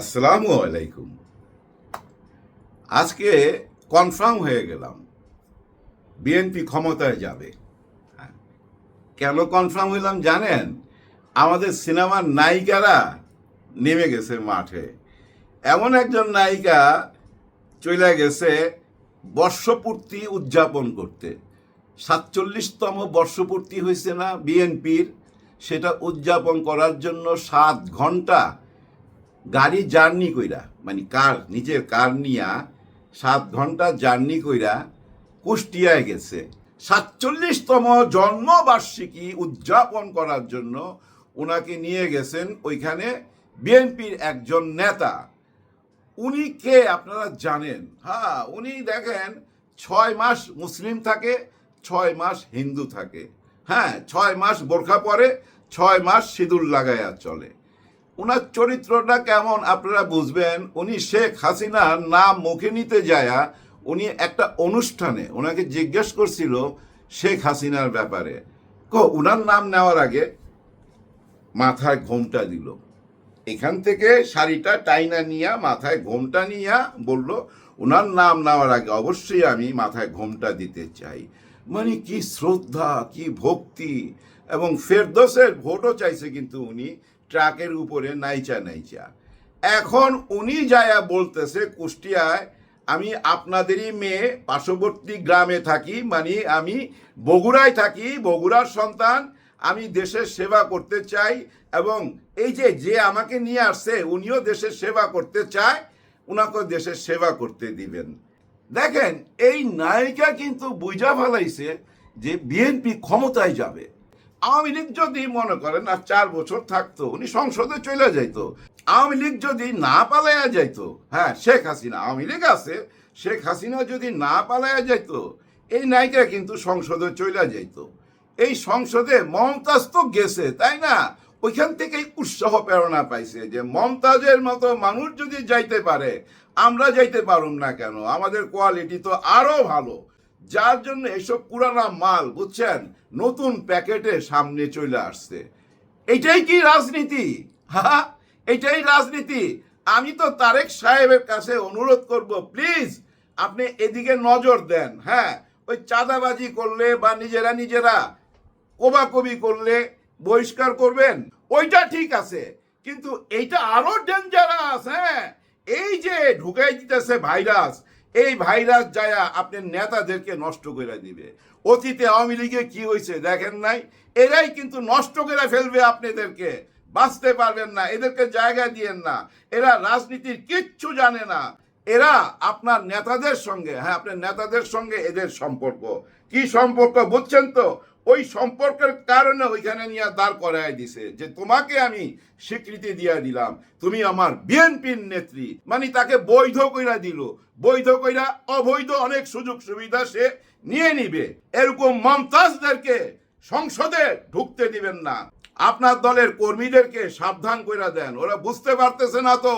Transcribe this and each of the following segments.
আসসালামু আলাইকুম। আজকে কনফার্ম হয়ে গেলাম। বিএনপি ক্ষমতায় যাবে। হ্যাঁ। কেন কনফার্ম হইলাম জানেন? আমাদের সিনেমার নায়িকারা নেমে গেছে মাঠে। এমন একজন নায়িকা চলে গেছে বর্ষপূর্তি উদযাপন করতে। সাতচল্লিশতম বর্ষপূর্তি হয়েছে না বিএনপির সেটা উদযাপন করার জন্য সাত ঘণ্টা গাড়ি জার্নি কইরা মানে কার, নিজের কার নিয়া সাত ঘণ্টা জার্নি কইরা কুষ্টিয়ায় গেছে। সাতচল্লিশতম জন্মবার্ষিকী উদযাপন করার জন্য ওনাকে নিয়ে গেছেন ওইখানে বিএনপির একজন নেতা। উনি কে আপনারা জানেন? হ্যাঁ উনি দেখেন, ছয় মাস মুসলিম থাকে, ছয় মাস হিন্দু থাকে। হ্যাঁ ছয় মাস বোরখা পরে, ছয় মাস সিঁদুর লাগাইয়া চলে। ওনার চরিত্রটা কেমন আপনারা বুঝবেন? উনি শেখ হাসিনার নাম মুখে নিতে যায়া উনি একটা অনুষ্ঠানে ওনাকে জিজ্ঞেস করছিল শেখ হাসিনার ব্যাপারে। কো, উনার নাম নেওয়ার আগে মাথায় ঘোমটা দিল। এখান থেকে শাড়িটা টাইনা নিয়া মাথায় ঘোমটা নিয়া বলল ওনার নাম নেওয়ার আগে অবশ্যই আমি মাথায় ঘোমটা দিতে চাই। মানে কি শ্রদ্ধা, কি ভক্তি, এবং ফেরদোসের ভোটও চাইছে কিন্তু উনি ট্রাকের উপরে নাইচা নাইচা। এখন উনি যায়া বলতেছে, কুষ্টিয়ায় আমি আপনাদেরই মেয়ে, পার্শ্ববর্তী গ্রামে থাকি মানে আমি বগুড়ায় থাকি, বগুড়ার সন্তান, আমি দেশের সেবা করতে চাই এবং এই যে যে আমাকে নিয়ে আসছে, উনিও দেশের সেবা করতে চায় উনাকে দেশের সেবা করতে দিবেন। দেখেন, এই নায়িকা কিন্তু বুঝা ফেলাইছে যে, বিএনপি ক্ষমতায় যাবে। আওয়ামী লীগ যদি মনে করেন আর চার বছর থাকতো, উনি সংসদে চলে যাইত। আওয়ামী লীগ যদি না পালাইয়া যাইত হ্যাঁ শেখ হাসিনা, আওয়ামী লীগ আছে, শেখ হাসিনা যদি না পালাইয়া যাইত, এই নায়িকা কিন্তু সংসদে চলে যাইত। এই সংসদে মমতাজ তো গেছে, তাই না? ওইখান থেকেই উৎসাহ, প্রেরণা পাইছে যে মমতাজের মতো মানুষ যদি যাইতে পারে, আমরা যাইতে পারুম না কেন? আমাদের কোয়ালিটি তো আরও ভালো। যার জন্য এসব পুরানা মাল, বুঝছেন, নতুন প্যাকেটে সামনে চলে আসছে। এটাই কি রাজনীতি? হ্যাঁ এটাই রাজনীতি। আমি তো তারেক সাহেবের কাছে অনুরোধ করব, প্লিজ, আপনি এদিকে নজর দেন হ্যাঁ? ওই চাঁদাবাজি করলে বা নিজেরা নিজেরা কোবাকবি করলে বহিষ্কার করবেন? ওইটা ঠিক আছে, কিন্তু এইটা আরও ডেঞ্জারাস হ্যাঁ? এই যে ঢুকাই দিতেছে ভাইরাস এই ভাইরাস যায়া আপনার নেতাদেরকে নষ্ট করে দিবে। অতীতে আওয়ামী লীগে কি হয়েছে দেখেন নাই? এরাই কিন্তু নষ্ট করে ফেলবে আপনাদেরকে। বাঁচতে পারবেন না, এদেরকে জায়গা দিয়েন না। এরা রাজনীতির কিচ্ছু জানে না। এরা আপনার নেতাদের সঙ্গে হ্যাঁ আপনার নেতাদের সঙ্গে এদের সম্পর্ক। কি সম্পর্ক বুঝছেন তো? ওই সম্পর্কের কারণে ওইখানে নিয়ে দাঁড় করায় দিছে যে তোমাকে আমি স্বীকৃতি দিয়ে দিলাম। তুমি আমার বিএনপির নেত্রী। মানে তাকে বৈধ কইরা দিল। বৈধ কইরা অবৈধ অনেক সুযোগ সুবিধা সে নিয়ে নিবে। এরকম মমতাজদেরকে সংসদে ঢুকতে দিবেন না। আপনার দলের কর্মীদেরকে সাবধান করে দেন। ওরা বুঝতে পারতেছে না তো,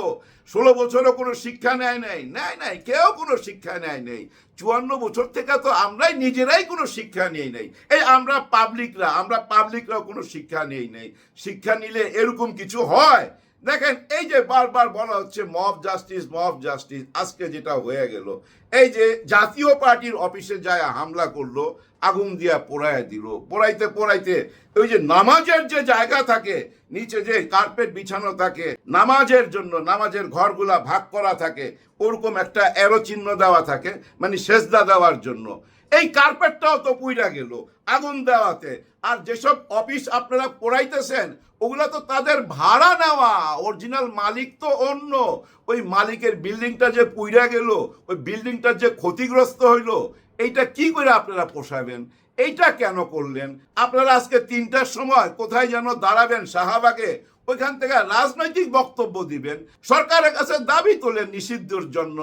ষোলো বছরও কোনো শিক্ষা নেয় নাই। নেয় নাই, কেউ কোনো শিক্ষা নেয় নেই। চুয়ান্ন বছর থেকে তো আমরাই নিজেরাই কোনো শিক্ষা নিয়ে নেই। এই আমরা পাবলিকরা আমরা পাবলিকরাও কোনো শিক্ষা নেই নেই। শিক্ষা নিলে এরকম কিছু হয়? দেখেন, এই যে বারবার বলা হচ্ছে মব জাস্টিস মব জাস্টিস আজকে যেটা হয়ে গেল, এই যে জাতীয় পার্টির অফিসে যায় হামলা করল, আগুন দিয়া পোড়ায় দিল, পোড়াইতে পোড়াইতে ওই যে নামাজের যে জায়গা থাকে, নিচে যে কার্পেট বিছানো থাকে, নামাজের জন্য নামাজের ঘরগুলা ভাগ করা থাকে, ওরকম একটা অ্যারো চিহ্ন দেওয়া থাকে মানে সেজদা দেওয়ার জন্য। এই কার্পেটটাও তো পুইরা গেল, আগুন দেওয়াতে। আর যেসব অফিস আপনারা পড়াইতেছেন, ওগুলা তো তাদের ভাড়া নেওয়া। অরিজিনাল মালিক তো অন্য। ওই মালিকের বিল্ডিংটা যে পুইরা গেল, ওই বিল্ডিংটা যে ক্ষতিগ্রস্ত হইল, এইটা কি করে আপনারা পোষাবেন? এইটা কেন করলেন? আপনারা আজকে তিনটার সময় কোথায় যেন দাঁড়াবেন শাহবাগে, ওইখান থেকে রাজনৈতিক বক্তব্য দিবেন। সরকারের কাছে দাবি তোলেন নিষিদ্ধর জন্য।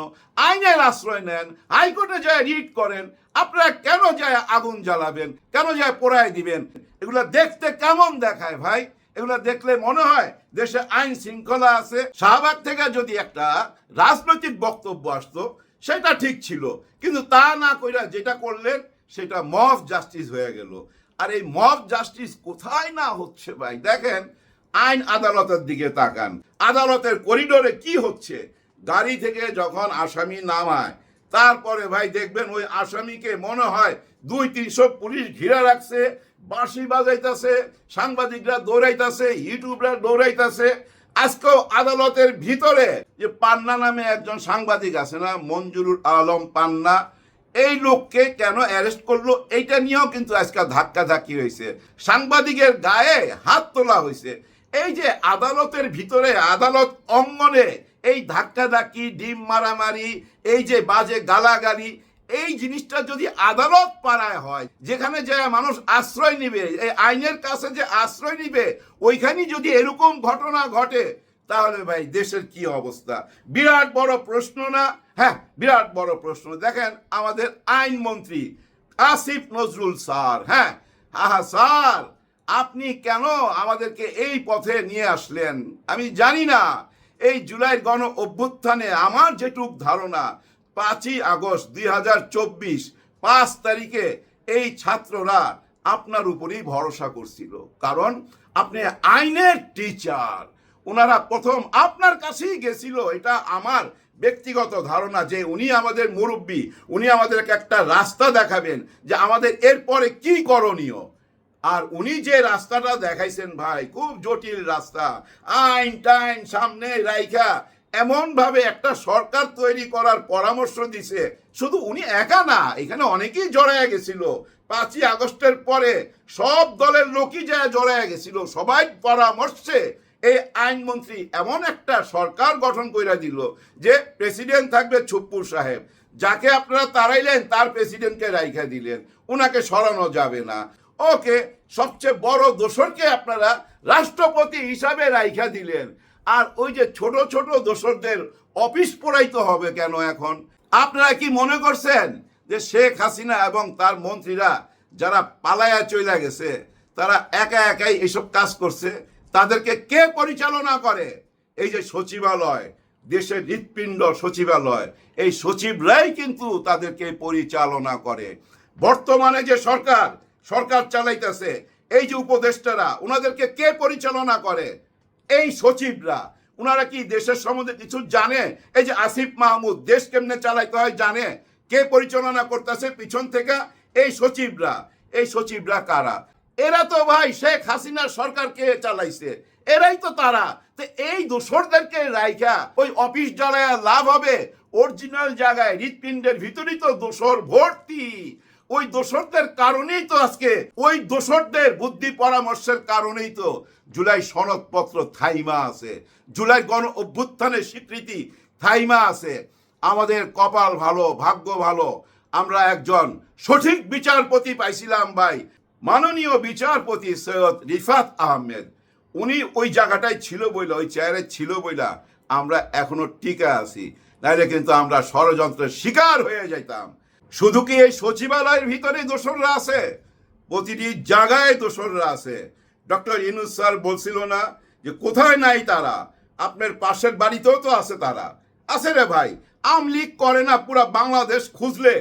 আইনের আশ্রয় নেন, হাইকোর্টে যায় রিট করেন। আপনারা কেন যায় আগুন জ্বালাবেন? কেন যায় পোড়ায় দিবেন? এগুলো দেখতে কেমন দেখায় ভাই? এগুলো দেখলে মনে হয় দেশে আইন শৃঙ্খলা আছে। শাহবাগ থেকে যদি একটা রাজনৈতিক বক্তব্য আসতো, সেটা ঠিক ছিল। কিন্তু তা না কইরা যেটা করলেন, সেটা মফ জাস্টিস হয়ে গেল। আর এই মফ জাস্টিস কোথায় না হচ্ছে ভাই? দেখেন, আইন আদালতের দিকে তাকান। আদালতের করিডোরে কি হচ্ছে? গাড়ি থেকে যখন আসামি নামায় তারপরে ভাই দেখবেন ওই আসামিকে মনে হয় দুই তিনশো পুলিশ ঘিরা রাখছে, বাঁশি বাজাইতেছে, সাংবাদিকরা দৌড়াইতেছে, ইউটিউবরা দৌড়াইতেছে। আজকেও আদালতের ভিতরে যে পান্না নামে একজন সাংবাদিক আছে না, মঞ্জুরুল আলম পান্না, এই লোককে কেন অ্যারেস্ট করল এইটা নিয়েও কিন্তু আজকে ধাক্কা ধাক্কি হয়েছে। সাংবাদিকের গায়ে হাত তোলা হয়েছে। এই যে আদালতের ভিতরে আদালত অঙ্গনে এই ধাক্কা ধাক্কি ডিম মারামারি, এই যে বাজে গালাগালি, এই জিনিসটা যদি আদালত পাড়ায় হয়, যেখানে যে মানুষ আশ্রয় নিবে, এই আইনের কাছে যে আশ্রয় নিবে ওইখানে যদি এরকম ঘটনা ঘটে, তাহলে ভাই দেশের কি অবস্থা? বিরাট বড় প্রশ্ন না? হ্যাঁ বিরাট বড় প্রশ্ন। দেখেন, আমাদের আইনমন্ত্রী আসিফ নজরুল স্যার হ্যাঁ? হ্যাঁ স্যার, আপনি কেন আমাদেরকে এই পথে নিয়ে আসলেন? আমি জানি না। এই জুলাইয়ের গণ অভ্যুত্থানে আমার যেটুক ধারণা, পাঁচই আগস্ট দুই হাজার চব্বিশ, পাঁচ তারিখে এই ছাত্ররা আপনার উপরেই ভরসা করছিল। কারণ আপনি আইনের টিচার ওনারা প্রথম আপনার কাছেই গেছিল। এটা আমার ব্যক্তিগত ধারণা যে উনি আমাদের মুরব্বী, উনি আমাদেরকে একটা রাস্তা দেখাবেন যে আমাদের এরপরে কি করণীয়। আর উনি যে রাস্তাটা দেখাইছেন ভাই, খুব জটিল রাস্তা। আইন টাইন সামনে রাইখা এমন ভাবে একটা সরকার তৈরি করার পরামর্শ দিছে। শুধু উনি একা না, এখানে অনেকেই জড়ায় গেছিল। পাঁচই আগস্টের পরে সব দলের লোকই যা জড়ায় গেছিল, সবাই পরামর্শে এই আইনমন্ত্রী এমন একটা সরকার গঠন করে দিল যে প্রেসিডেন্ট থাকবে ছুপ্পুর সাহেব। যাকে আপনারা তাড়াইলেন তার প্রেসিডেন্টকে রাইখা দিলেন। ওনাকে সরানো যাবে না। ওকে, সবচেয়ে বড় দোসরকে আপনারা রাষ্ট্রপতি হিসাবে রাইখা দিলেন। আর ওই যে ছোট ছোট দোসরদের অফিস পড়াইতে হবে কেন এখন? আপনারা কি মনে করছেন যে শেখ হাসিনা এবং তার মন্ত্রীরা যারা পালায়া চলে গেছে, তারা একা একাই এসব কাজ করছে? তাদেরকে কে পরিচালনা করে? এই যে সচিবালয়, দেশের হৃৎপিণ্ড সচিবালয়, এই সচিবরাই কিন্তু তাদেরকে পরিচালনা করে। বর্তমানে যে সরকার সরকার চালাইতেছে। এই যে উপদেষ্টারা ওনাদেরকে কে পরিচালনা করে? এই সচিবরা। ওনারা কি দেশের সম্বন্ধে কিছু জানে? এই যে আসিফ মাহমুদ, দেশ কেমনে চালাইতে হয় জানে? কে পরিচালনা করতেছে পিছন থেকে? এই সচিবরা। এই সচিবরা কারা? এরা তো ভাই শেখ হাসিনার সরকার কে চালাইছে? এরাই তো তারা। তো এই দোসরদেরকে রাইখা ওই অফিস জ্বালায় লাভ হবে। অরিজিনাল জায়গায় হৃৎপিণ্ডের ভিতরেই তো দোসর ভর্তি। ওই দোষরদের কারণেই তো আজকে, ওই দোষরদের বুদ্ধি পরামর্শের কারণেই তো জুলাই সনদপত্র থাইমা আছে, জুলাই গণ অভ্যুত্থানের স্বীকৃতি থাইমা আছে। আমাদের কপাল ভালো, ভাগ্য ভালো, আমরা একজন সঠিক বিচারপতি পাইছিলাম ভাই। মাননীয় বিচারপতি সৈয়দ রিফাত আহমেদ, উনি ওই জায়গাটায় ছিল বইলা, ওই চেয়ারে ছিল বইলা আমরা এখনও টিকা আছি। নাইলে কিন্তু আমরা ষড়যন্ত্রের শিকার হয়ে যাইতাম। শুধু কি এই সচিবালয়ের ভিতরে দোসররা আছে? প্রতিটি জায়গায় দোসররা আছে। ডক্টর ইনুস স্যার বলছিল না যে কোথায় নাই তারা? আপনার পাশের বাড়িতেও তো আছে তারা। আছে রে ভাই আমলিগ করে না, পুরা বাংলাদেশ খুঁজলে।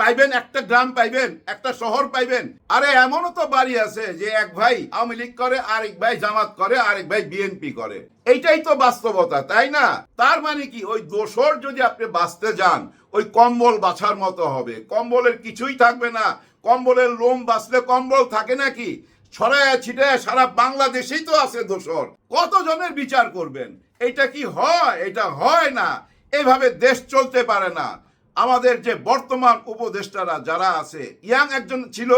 পাইবেন একটা গ্রাম পাইবেন, একটা শহর পাইবেন। আরে এমনও তো বাড়ি আছে যে এক ভাই আওয়ামী লীগ করে, আরেক ভাই জামাত করে, আরেক ভাই বিএনপি করে। এইটাই তো বাস্তবতা, তাই না? তার মানে কি, ওই দোষর যদি আপনি বাঁচতে যান ওই কম্বল বাছার মতো হবে। কম্বলের কিছুই থাকবে না। কম্বলের লোম বাঁচলে কম্বল থাকে নাকি? ছড়ায় ছিটায় সারা বাংলাদেশেই তো আছে দোসর কতজনের বিচার করবেন? এটা কি হয়? এটা হয় না। এভাবে দেশ চলতে পারে না। আমাদের যে বর্তমান উপদেষ্টারা যারা আছে, ইয়াং একজন ছিল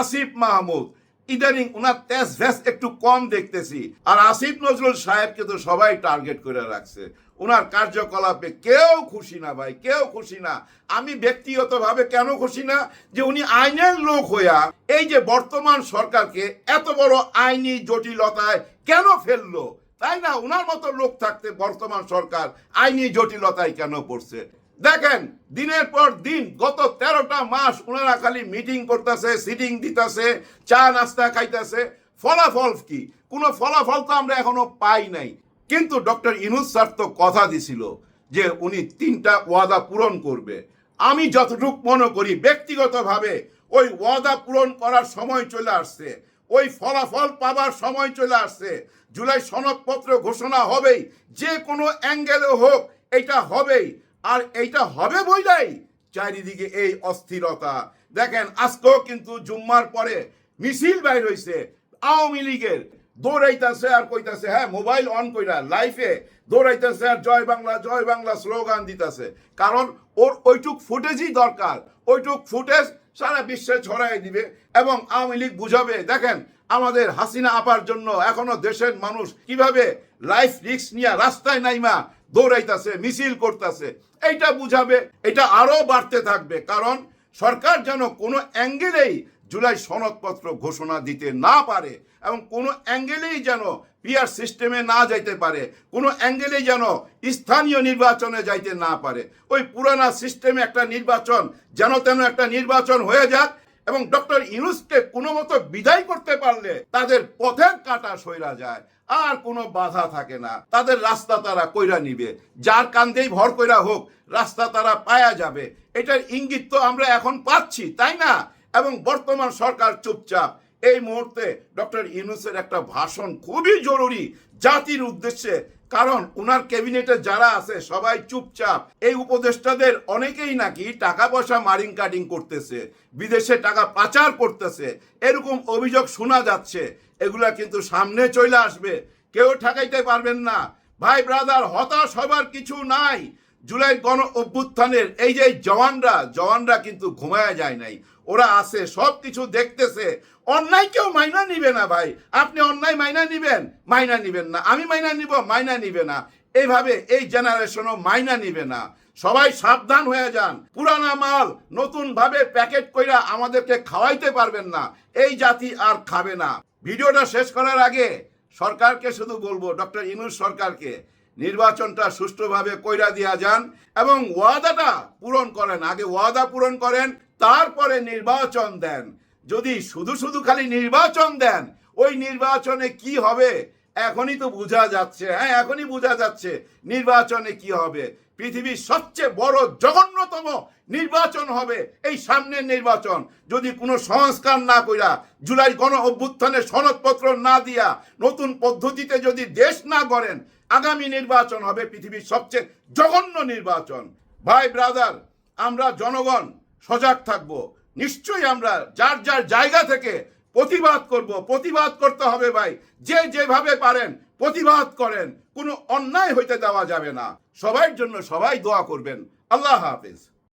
আসিফ মাহমুদ। ইদানিং ওনার তেজ ভেস একটু কম দেখতেছি। আর আসিফ নজরুল সাহেবকে তো সবাই টার্গেট করে রাখছে। ওনার কার্যকলাপে কেউ খুশি না ভাই, কেউ খুশি না। আমি ব্যক্তিগতভাবে কেন খুশি না? যে উনি আইনের লোক হইয়া এই যে বর্তমান সরকারকে এত বড় আইনি জটিলতায় কেন ফেলল? তাই না? ওনার মতো লোক থাকতে বর্তমান সরকার আইনি জটিলতায় কেন পড়ছে? দেখেন, দিনের পর দিন গত তেরোটা মাস ওনারা খালি মিটিং করতেছে সিটিং দিতেছে, চা, নাস্তা খাইতেছে। ফলাফল কি? কোনো ফলাফল তো আমরা এখনও পাই নাই। কিন্তু ডক্টর ইনুস স্যার তো কথা দিছিল যে উনি তিনটা ওয়াদা পূরণ করবে। আমি যতটুকু মনে করি, ব্যক্তিগতভাবে ওই ওয়াদা পূরণ করার সময় চলে আসছে। ওই ফলাফল পাবার সময় চলে আসছে। জুলাই সনদপত্র ঘোষণা হবেই। যে কোনো অ্যাঙ্গেলে হোক, এটা হবেই। আর এইটা হবে বইলাই চারিদিকে এই অস্থিরতা। দেখেন, আজকেও কিন্তু জুম্মার পরে মিছিল বাইর হইছে আওয়ামী লীগের। দৌড়াইতেছে আর কইতাছে হ্যাঁ মোবাইল অন কইরা লাইফে দৌড়াইতেছে আর জয় বাংলা জয় বাংলা স্লোগান দিতেছে। কারণ ওর ওইটুক ফুটেজই দরকার। ওইটুক ফুটেজ সারা বিশ্বে ছড়াই দিবে এবং আওয়ামী লীগ বুঝাবে, দেখেন, আমাদের হাসিনা আপার জন্য এখনও দেশের মানুষ কীভাবে লাইফ রিস্ক নিয়ে রাস্তায় নাইমা দৌড়াইতাছে, মিছিল করতেছে। এইটা বুঝাবে, এটা আরও বাড়তে থাকবে। কারণ সরকার যেন কোনো অ্যাঙ্গেলেই জুলাই সনদপত্র ঘোষণা দিতে না পারে এবং কোনো অ্যাঙ্গেলেই যেন পিআর সিস্টেমে না যাইতে পারে, কোনো অ্যাঙ্গেলেই যেন স্থানীয় নির্বাচনে যাইতে না পারে। ওই পুরানা সিস্টেমে একটা নির্বাচন, যেন তেন একটা নির্বাচন হয়ে যাক এবং ডক্টর ইউনুসকে কোনো মতো বিদায় করতে পারলে তাদের পথের কাটা সইরা যায়, আর কোনো বাধা থাকে না। তাদের রাস্তা তারা কইরা নিবে। যার কান্দেই ভর কইরা হোক, রাস্তা তারা পায়া যাবে। এটার ইঙ্গিত তো আমরা এখন পাচ্ছি, তাই না? এবং বর্তমান সরকার চুপচাপ। এই মুহূর্তে ডক্টর ইউনুসের একটা ভাষণ খুবই জরুরি। জাতির উদ্দেশ্যে কারণ উনার ক্যাবিনেটে যারা আছে, সবাই চুপচাপ। এই উপদেষ্টাদের অনেকেই নাকি টাকা পয়সা মারিং কাটিং করতেছে, বিদেশে টাকা পাচার করতেছে, এরকম অভিযোগ শোনা যাচ্ছে। এগুলা কিন্তু সামনে চলে আসবে। কেউ ঠেকাইতে পারবেন না। ভাই ব্রাদার হতাশ হবার কিছু নাই। জুলাই গণ অভ্যুত্থানের এই যে জওয়ানরা জওয়ানরা কিন্তু ঘুমায়া যায় নাই। ওরা আছে সব কিছু দেখতেছে। অন্যায় কেউ মাইনা নিবে না ভাই। আপনি অন্যায় মাইনা নিবেন মাইনা নিবেন না। আমি মাইনা নিব, মাইনা নিবে না। এইভাবে এই জেনারেশনও মাইনা নিবে না। সবাই সাবধান হয়ে যান। পুরানা মাল নতুন ভাবে প্যাকেট কইরা আমাদেরকে খাওয়াইতে পারবেন না। এই জাতি আর খাবে না। ভিডিওটা শেষ করার আগে সরকারকে শুধু বলব, ডক্টর ইনুস সরকারকে, নির্বাচনটা সুষ্ঠুভাবে কইরা দিয়া যান এবং ওয়াদাটা পূরণ করেন। আগে ওয়াদা পূরণ করেন তারপরে নির্বাচন দেন। যদি শুধু শুধু খালি নির্বাচন দেন, ওই নির্বাচনে কি হবে? এখনই তো বোঝা যাচ্ছে। হ্যাঁ এখনই বোঝা যাচ্ছে নির্বাচনে কি হবে। পৃথিবীর সবচেয়ে বড়, জঘন্যতম নির্বাচন হবে এই সামনের নির্বাচন। যদি কোনো সংস্কার না কইরা, জুলাই গণ অভ্যুত্থানের সনদপত্র না দিয়া, নতুন পদ্ধতিতে যদি দেশ না করেন আগামী নির্বাচন হবে পৃথিবীর সবচেয়ে জঘন্য নির্বাচন। ভাই ব্রাদার, আমরা জনগণ সজাগ থাকব। নিশ্চয়ই আমরা যার যার জায়গা থেকে প্রতিবাদ করব। প্রতিবাদ করতে হবে ভাই। যে যেভাবে পারেন প্রতিবাদ করেন। কোনো অন্যায় হইতে দেওয়া যাবে না। সবার জন্য সবাই দোয়া করবেন। আল্লাহ হাফিজ।